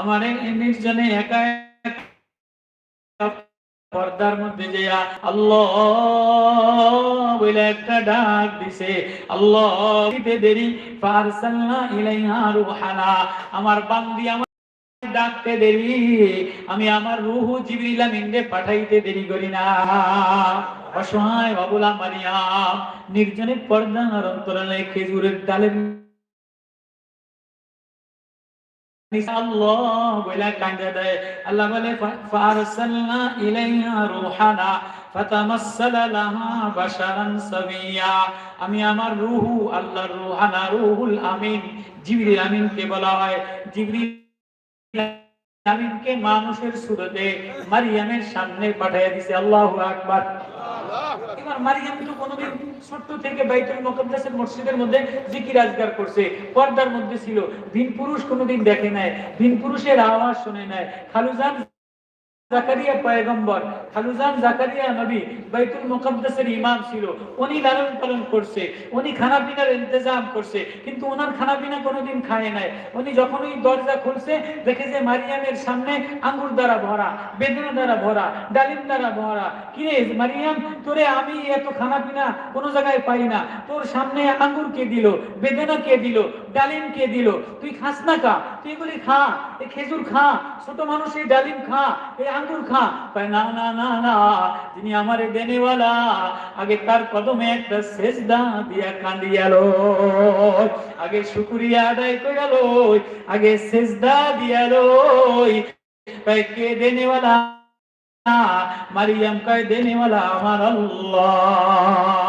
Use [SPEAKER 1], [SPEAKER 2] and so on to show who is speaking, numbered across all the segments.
[SPEAKER 1] আমার একা পর্দার মধ্যে আল্লাহ বলে একটা ডাক দিছে, আল্লাহ দেরি আমার বান্দি আমার ডাকতে দেরি, আমি আমার রুহু জিবরিল আমিনকে পাঠাইতে দেরি করি না। অসহায় বাবুলা মারিয়াম নির্জনে পর্দার অন্তরালে খেজুরের ডালের আল্লাহ বলে দেয়। আল্লাহ রুহানা, ফাতামাসসালা লাহা বাশারান আমি আমার রূহু, আল্লাহর রুহানা, রূহুল আমিন, জিবরিল আমিনকে বলা হয়। জিবরিল আমিনকে মানুষের সুরতে মারিয়ামের সামনে পাঠিয়ে দিছে। আল্লাহু আকবার। এবার মারিয়াম কিন্তু কোনোদিন ছোট্ট থেকে বাইতুল মুকাদ্দাসের মসজিদের মধ্যে জিকির আজগার করছে। পর্দার মধ্যে ছিল। ভিন পুরুষ কোনোদিন দেখে নাই। ভিন পুরুষের আওয়াজ শুনে নাই। খালুজান জাকারিয়া পয়গম্বর, খালুজান জাকারিয়া নবী বাইতুল মুকাদ্দাসের ইমাম ছিল। উনি লালন পালন করছে, উনি খানা পিনার ইন্তজাম করছে, কিন্তু ওনার খানা পিনা কোনোদিন খায় নাই। উনি দরজা খুলছে, দেখে যে মারিয়ামের সামনে আঙ্গুর দ্বারা ভরা, বেদনা দ্বারা ভরা, ডালিম দ্বারা ভরা। কিরে মারিয়াম, তোরে আমি এত খানা পিনা কোনো জায়গায় পাই না। তোর সামনে আঙ্গুর কে দিল, বেদনা কে দিল? ডালিম কে দিল? তুই খাস না কা? তুই এগুলি খা এই খেজুর খা, ছোট মানুষ এই ডালিম খা এই আঙ্গুর খা। না না না না তিনি আমার দেনেওয়ালা, আগে তার কদমে একটা সেজদা দিয়া কান্দিয়াল আগে শুকুরিয়া আদায় কইরাল আগে সেজদা দিয়াল কে দেনেওয়ালা? মারিয়াম কয়, দেনেওয়ালা আমার আল্লাহ।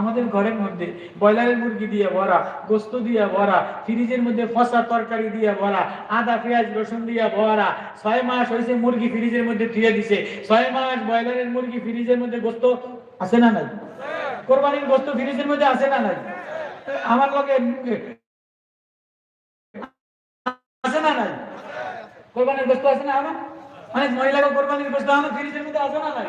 [SPEAKER 1] আমাদের ঘরের মধ্যে, ব্রয়লারের মুরগি দিয়ে ভরা, গোস্ত দিয়ে ভরা, ফ্রিজের মধ্যে ফসা তরকারি দিয়ে ভরা, আদা, পেঁয়াজ, রসুন দিয়ে ভরা, ছয় মাস হয়েছে মুরগি ফ্রিজের মধ্যে ধুয়ে দিছে। ছয় মাস ব্রয়লারের মুরগি ফ্রিজের মধ্যে গোস্ত আছে না নাই? কোরবানির গোস্ত ফ্রিজের মধ্যে আছে না নাই? আমার লগে, আছে না নাই? কোরবানির গোস্ত আছে না আমার? অনেক মহিলাকে কোরবানির গোস্ত আমার ফ্রিজের মধ্যে আছে না নাই?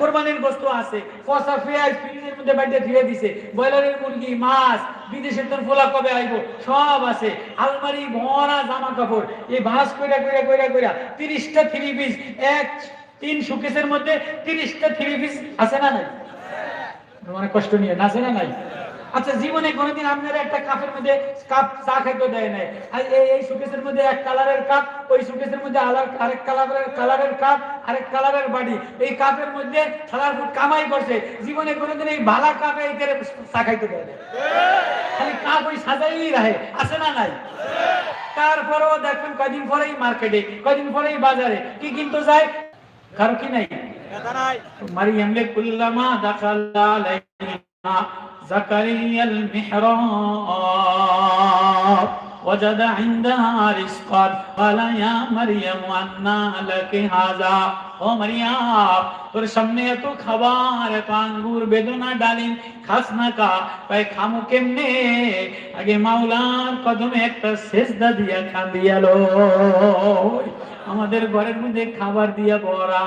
[SPEAKER 1] কোরবানির গোস্ত আছে। ফসা পেঁয়াজ ফ্রিজের মধ্যে বাইরে ধুয়ে দিছে। ব্রয়লারের মুরগি, মাছ, বিদেশের তোর ফোলা কবে আইব? সব আছে। আলমারি ভরা জামা কাপড়। এই ভাস কইরা কইরা কইরা কইরা তিরিশটা থ্রি পিস এক, তিন সুকেসের মধ্যে তিরিশটা থ্রি পিস আছে না নাই? মানে কষ্ট নিয়ে না আছে না নাই? আচ্ছা জীবনে কোনোদিন আপনারা একটা কাপের মধ্যে কাপ চা খাইতে দেয় নাই। আর এই সুকেশের মধ্যে এক কালারের কাপ ওই সুকেশের মধ্যে আরেক কালারের কালারের কাপ আরেক কালারের বাড়ি। এই কাপের মধ্যে সারা কামাই করছে। জীবনে কোনোদিন এই ভালা কাপে এই চা খাইতে দেয় না খালি কাপ ওই সাজাইই রাখে আসে না নাই? তারপরেও দেখবেন কয়দিন পরেই মার্কেটে কয়দিন পরেই বাজারে। কি কিনতে যায়? কারও কি নাই? মারি এমলে কুল্লামা দাখাল্লা আলাইহি زكريا المحراب وجد عندها رزقا قال يا مريم أنى لك هذا ও মারিয়াম তোর সামনে এত খাবার এত আঙ্গুর বেদনা ডালিম খাস না কা পাই খামু কেমনে আগে মাওলার কদমে একটা সেজদা দিয়া কান্দিয়ালো আমাদের ঘরের মধ্যে খাবার দিয়া ভরা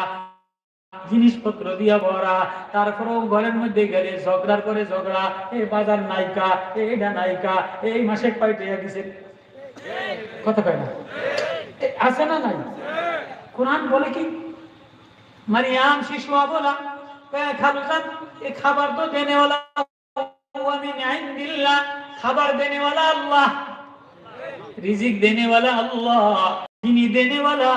[SPEAKER 1] জিনিসপত্র দিয়া ভরা। তারপরেও ঘরের মধ্যে গেলে ঝগড়ার করে ঝগড়া এই বাজার নাইকা এইটা নাইকা এই মাসে কয়টা দিছে? কথা কয় না? আছে না নাই? কোরআন বলে কি? মারিয়াম শিশু বলা খালুজান এই খাবার তো দেনেওয়ালা খাবার দেনেওয়ালা আল্লাহ। রিজিক দেনেওয়ালা আল্লাহ। যিনি দেনেওয়ালা,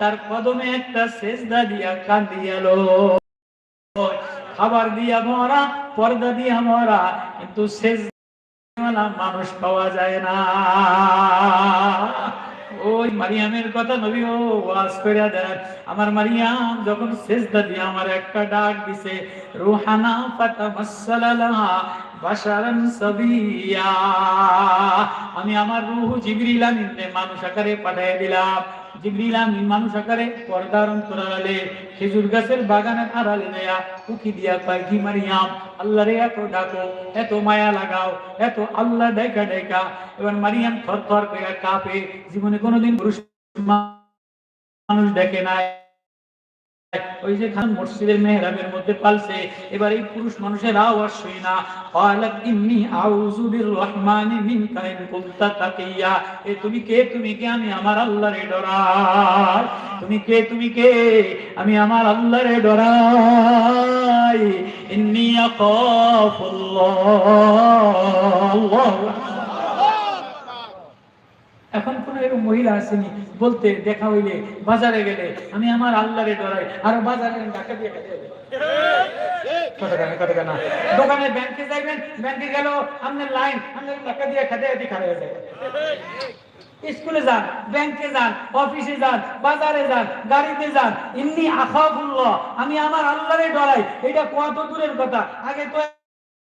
[SPEAKER 1] তার কদমে একটা সেজদা দিয়া কান্দিয়ালো খাবার দিয়া ভরা পর্দা দিয়া ভরা কিন্তু সেজদাওয়ালা মানুষ পাওয়া যায় না। ওই মারিয়ামের কথা নবী ও ওয়াজ কইরা দেন, আমার মারিয়াম যখন সেজদা দিয়ে আমার একটা ডাক দিছে, রুহানা ফাতামাসসালা লাহা বাশারান সাবিয়া আমি আমার রূহ জিবরিল আমিনকে মানুষ আকারে পাঠিয়ে দিলাম। জিবরিল আমিন মানুষ আকারে পর্দার অন্তরালে খেজুর গাছের বাগানের আড়ালে দেয়া উকি দিয়া কয় মারিয়াম আল্লাহ রে এত ডাকো, এত মায়া লাগাও, এত আল্লাহ দেখা দেখা এবার মারিয়াম থর থর করে কাঁপে। জীবনে কোনোদিন পুরুষ মানুষ দেখে নাই। ওই যে খান মসজিদের মধ্যে পালছে, এবার এই পুরুষ মানুষের না। ইন্নি আউযু রহমানি তাকিয়া। এ তুমি কে? তুমি কে? আমি আমার আল্লাহরে ডরাই। তুমি কে? তুমি কে? আমি আমার আল্লাহরে ডরাই। ইন্নি এখন এরকম মহিলা আসেনি, বলতে দেখা হইলে বাজারে গেলে, আমি আমার আল্লাহরে ডরাই, আর বাজারে ডাকা দিয়ে স্কুলে যান, ব্যাংকে যান, অফিসে যান, বাজারে যান, গাড়িতে যান এমনি আখাবুল্লাহ আমি আমার আল্লাহরে ডরাই। এটা কত দূরের কথা? আগে তো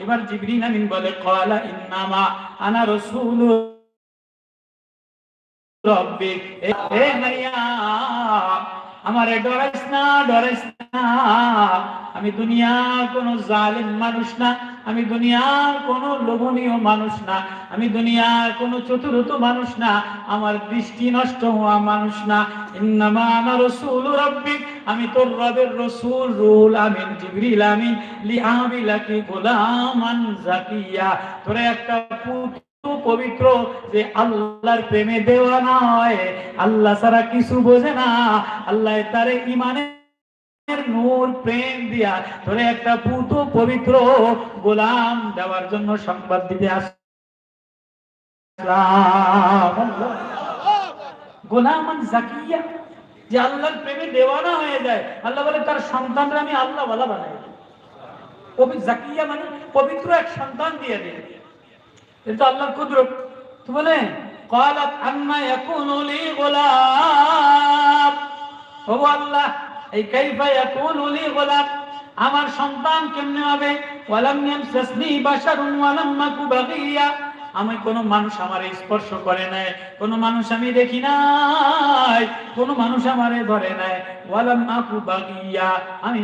[SPEAKER 1] এবার জিবরিল আমিন বলে কলা ইন্নামা আনা রসুল রব্বিক এ এ মারিয়াম আমারে ডরাইস না ডরাইস না। আমি দুনিয়ার কোন জালিম মানুষ না, আমি দুনিয়ার কোন লোভনীয় মানুষ না, আমি দুনিয়ার কোন চতুরত মানুষ না, আমার দৃষ্টি নষ্ট হওয়া মানুষ না। ইন্নামা আনা রাসূল রাব্বিক আমি তোর রবের রাসূল, রুহুল আমিন, জিবরিল আমিন, লিআবিলাকি গোলামান জাকিয়া। তোরে একটা পুত্র পবিত্র যে আল্লাহর প্রেমে দেওয়া নয়। আল্লাহ ছাড়া কিছু বোঝে না। আল্লাহ তারে ইমানের নূর, প্রেম দিয়া তোরে একটা পুত পবিত্র গোলাম দেওয়ার জন্য সংবাদ দিতে গোলামান জাকিয়া, যে আল্লাহর প্রেমে দেওয়ানা হয়ে যায়। আল্লাহ বলে, তার সন্তানরা আমি আল্লাহ বলা বানাই জাকিয়া মানে পবিত্র এক সন্তান দিয়ে দেয়। এটা আল্লাহর কুদরত তো বলে قالت আম্মা ইয়াকুনু লি গোলাম ও আল্লাহ এই কাইফা ইয়াকুনু লি গোলাম আমার সন্তান কেমনে হবে ওয়ালাম ইয়ামসাসনি বাশারুন ওয়ালাম মাকু বাগিয়া আমি কোন মানুষ আমার স্পর্শ করে নাই কোন মানুষ আমি দেখি নাই কোন মানুষ আমারে ধরে নাই ওয়ালাম মাকু বাগিয়া আমি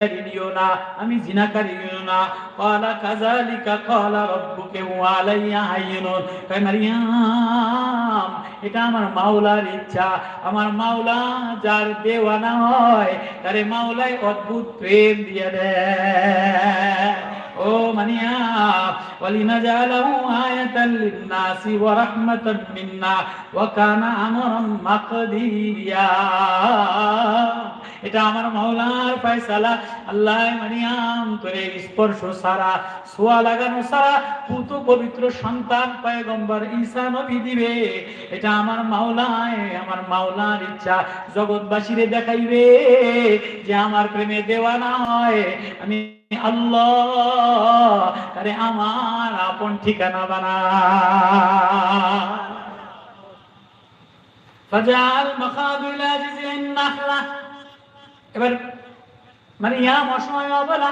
[SPEAKER 1] ব্যভিচারিণীও না আমি জিনাকারিও না ক্বালা কাযালিকা ক্বালা রাব্বুকা ওয়া আলাইয়া হাইয়ুন কয় মারিয়াম এটা আমার মাওলার ইচ্ছা আমার মাওলা যার দেওয়ানা হয় তারে মাওলাই অদ্ভুত প্রেম দিয়ে দেয় ও মানিয়া ولنجعله آية للناس ورحمة منا وكان أمرا مقديريا এটা আমার মাওলার ফয়সালা। আল্লাহ মারিয়াম করে স্পর্শ সারা সোয়া লাগানো সারা। পুত পবিত্র সন্তান পয়গম্বর ঈসা নবী দিবে। এটা আমার মাওলায়, আমার মাওলার ইচ্ছা। জগৎবাসীরে দেখাইবে যে আমার প্রেমে দেওয়ানা হয় আমি আল্লাহ আমার আপন ঠিকানা বানা মাখাদু ইলা জিজিন নাখলা। এবার মানে ইয়া মসময় বলা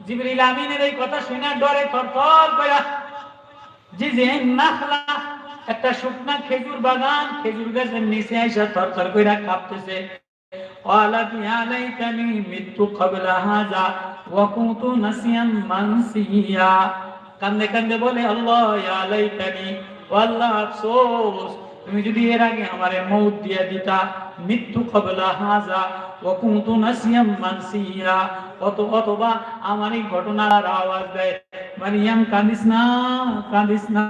[SPEAKER 1] জিবরিল আমিনের এই কথা শুনে ডরে থরথর করে জিজিন নাখলা একটা শুকনা খেজুর বাগান খেজুর গাছের নিচে আইসা থরথর কইরা কাঁপতেছে قالت يا ليتني مت قبل هذا وكنت نسيا منسيا কান্দে কান্দে বলে আল্লাহ ইয়া লাইতানি ও আল্লাহ আফসোস তুমি যদি এর আগে আমারে মৌত দিয়ে দিতা মৃত্যু কবলা হাজা ওয়া কুনতু নাসিয়াম মানসিয়া অত অথবা আমার এই ঘটনার আওয়াজ দেয়, মারিয়াম, কাঁদিস না কাঁদিস না।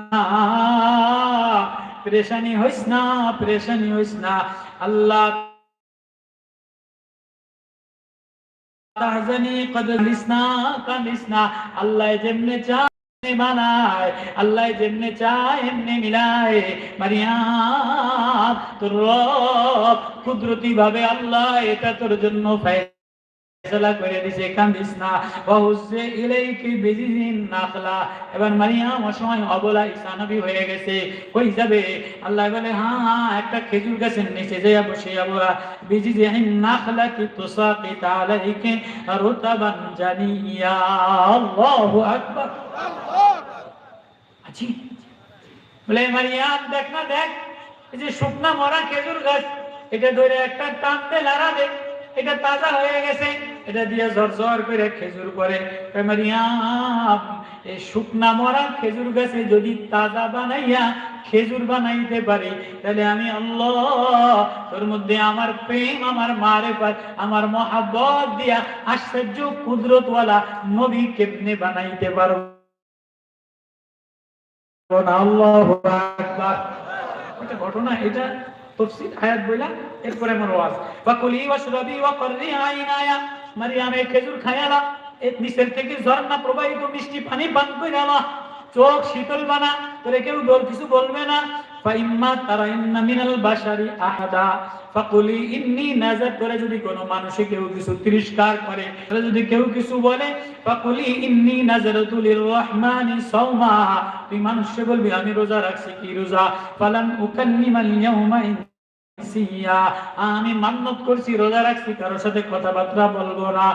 [SPEAKER 1] পরেশানি হইস না, পরেশানি হইস না। আল্লাহ তাহজানি কদ লিসনা আল্লাহ যেমনে চায় বানায় আল্লাহ যেমনে চায় এমনি মিলায়। তোর কুদরতি ভাবে আল্লাহ এটা তোর জন্য হয়ে গেছে। আল্লাহ বলে হ্যাঁ হ্যাঁ একটা খেজুর গাছের নিচে বসে যাব বিজিজিন নাখলা কি তুসাকিত আলাইকি? জানিয়া। আল্লাহু আছি বলে, মারিয়াম, দেখ না, দেখ। যে শুকনা মরা খেজুর গাছ, এটা ধরে একটা টান দে লাড়া দে। এটা তাজা হয়ে গেছে। এটা দিয়ে ঝরঝর করে খেজুর করে। এই শুকনা মরা খেজুর গাছে যদি তাজা বানাইয়া খেজুর বানাইতে পারি, তাহলে আমি আল্লাহ, তোর মধ্যে আমার প্রেম, আমার মারে পার আমার মহাব্বত দিয়া আশ্চর্য কুদরতওয়ালা নবী কেমনে বানাইতে এটা ঘটনা, এটা তফসির আয়াত বইলা, এরপরে আমার ওয়াজ। ফাকুলি ওয়াশরাবি ওয়া কররি আইনায়া মারিয়াম খেজুর খায়ালা এর নিচের থেকে ঝর্ণা প্রবাহিত মিষ্টি পানি পান কইরালা। চোখ শীতল বানা, তোরে কেউ বল কিছু বলবে না। ফাইম্মা তারাইন্না মিনাল বাশারি আহাদা। ফাকুলি ইন্নি নাজার করে যদি কোনো মানুষে কেউ কিছু তিরস্কার করে তাহলে যদি কেউ কিছু বলে, ফাকুলি ইন্নি সাওমা। তুই বলবি, আমি রোজা রাখছি, কি রোজা? ফালান উকান্নিমাল ইয়াউমা আমি মান্নত করছি, রোজা রাখছি কারোর সাথে কথাবার্তা বলব না।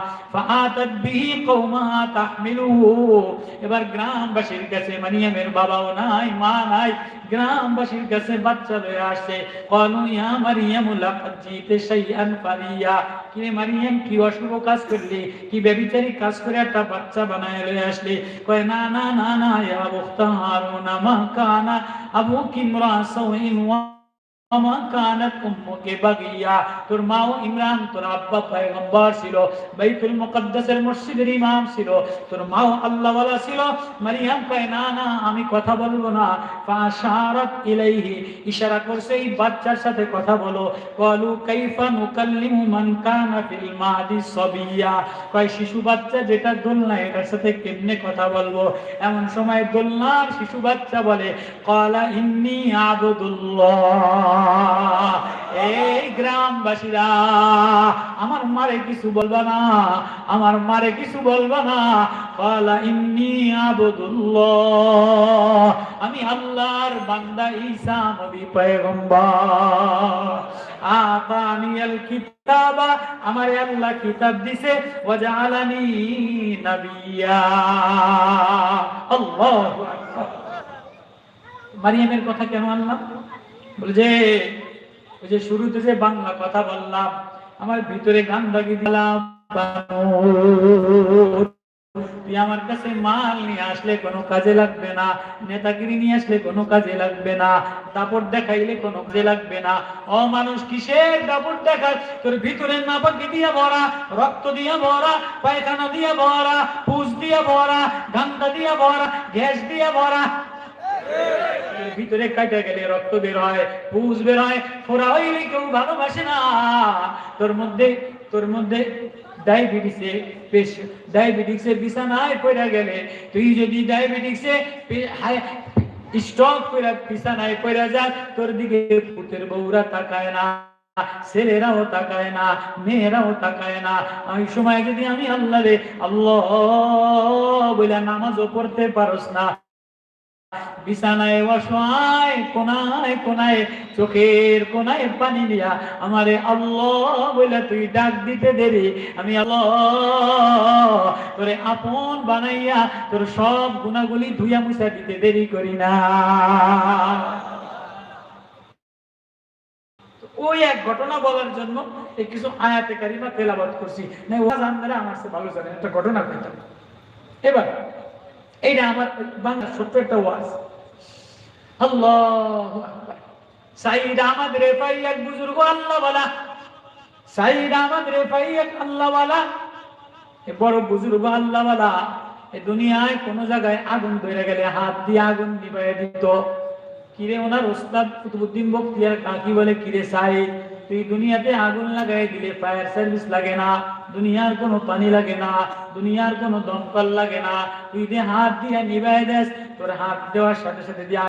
[SPEAKER 1] এবার গ্রামবাসীর কাছে মারিয়ামের বাবাও নাই, মা নাই, গ্রামবাসীর কাছে বাচ্চা লয়ে মারিয়াম জিতে কি মারিয়াম, কি অশুভ কাজ করলি? কি বেবিচারি কাজ করে একটা বাচ্চা বানায় লয়ে আসলি? কয়, না না না না মা কানা আবুকি ইমরা সাওইন ওয়া আমি কথা বলব না। ইশারা করছে, এই বাচ্চার সাথে কথা বলো। কলু কয়, শিশু বাচ্চা যেটা দোলনা, এটার সাথে কেমনে কথা বলব? এমন সময় দোলনার শিশু বাচ্চা বলে, কলা ইন্নি আবুদুল্লাহ। এই গ্রামবাসীরা, আমার মারে কিছু বলবা না, আমার মারে কিছু বলবা না। কলা ইন্নি আবুদুল্লাহ, আমি আল্লাহর বান্দা ঈসা নবী পয়গম্বর। আতানিয়াল কিতাবা, আমার আল্লাহ কিতাব দিছে, ওয়াজআলানি নবিয়া। আল্লাহু আকবার। মারিয়ামের কথা কেন আনলাম? বলে যে শুরুতে যে বাংলা কথা বললাম, আমার ভিতরে গান দিলাম আমার কাছে মাল নিয়ে আসলে কোনো কাজে লাগবে না, নেতাগিরি নিয়ে আসলে কোনো কাজে লাগবে না, দাপট দেখাইলে কোনো কাজে লাগবে না। ও মানুষ, কিসের দাপট দেখায়? তোর ভিতরে নাপাকি দিয়ে ভরা, রক্ত দিয়ে ভরা, পায়খানা দিয়ে ভরা পুষ দিয়ে ভরা গান্দা দিয়ে ভরা, গ্যাস দিয়ে ভরা ভিতরে কাটা গেলে রক্ত বের হয় পুষ বের হয়। ফোরা হইলে কেউ ভালোবাসে না। তোর মধ্যে তোর মধ্যে ডায়াবেটিসে ডায়াবেটিসে বিছানায় পড়ে গেলে, তুই যদি ডায়াবেটিসে স্টক করে বিছানায় পড়ে তোর দিকে পুতের বউরা তাকায় না, ছেলেরাও তাকায় না, মেয়েরাও তাকায় না। ওই সময় যদি আমি আল্লাহ রে আল্লাহ বলে নামাজও পড়তে পারস না বিছানায় কোনায় কোনায়, চোখের কোনায় পানি আমারে আল্লাহ বলে তুই ডাক দিতে দেরি। আমি আল্লাহ তোরে আপন বানাইয়া তোর সব গুণাগুলি ধুইয়া মুছা দিতে দেরি করি না। ওই এক ঘটনা বলার জন্য এই কিছু আয়াতে কারিমা তেলাবাদ করছি। না ওয়াজ আপনারা আমার সে ভালো জানেন, একটা ঘটনা কইতাম। এবার এইটা আমার বাংলা ছোট্ট একটা ওয়াজ। আল্লাহ সাইদ আহমদ রেফাই এক বুজুর্গ আল্লাহ বলা সাইদ আহমদ রেফাই এক আল্লাহ বলা এ বড় বুজুর্গ আল্লাহ বলা এ দুনিয়ায় কোন জায়গায় আগুন ধরে গেলে হাত দিয়ে আগুন নিবাইয়া দিত। কিরে ওনার ওস্তাদ কুতুবুদ্দিন বক্তিয়ার কাকি বলে, কিরে সাই তুই দুনিয়াতে আগুন লাগাই দিলে ফায়ার সার্ভিস লাগে না, দুনিয়ার কোনো পানি লাগে না, দুনিয়ার কোনো দমকল লাগে না। তুই যে হাত দিয়ে নিবাই দেস, তোর হাত দেওয়ার সাথে সাথে দিয়ে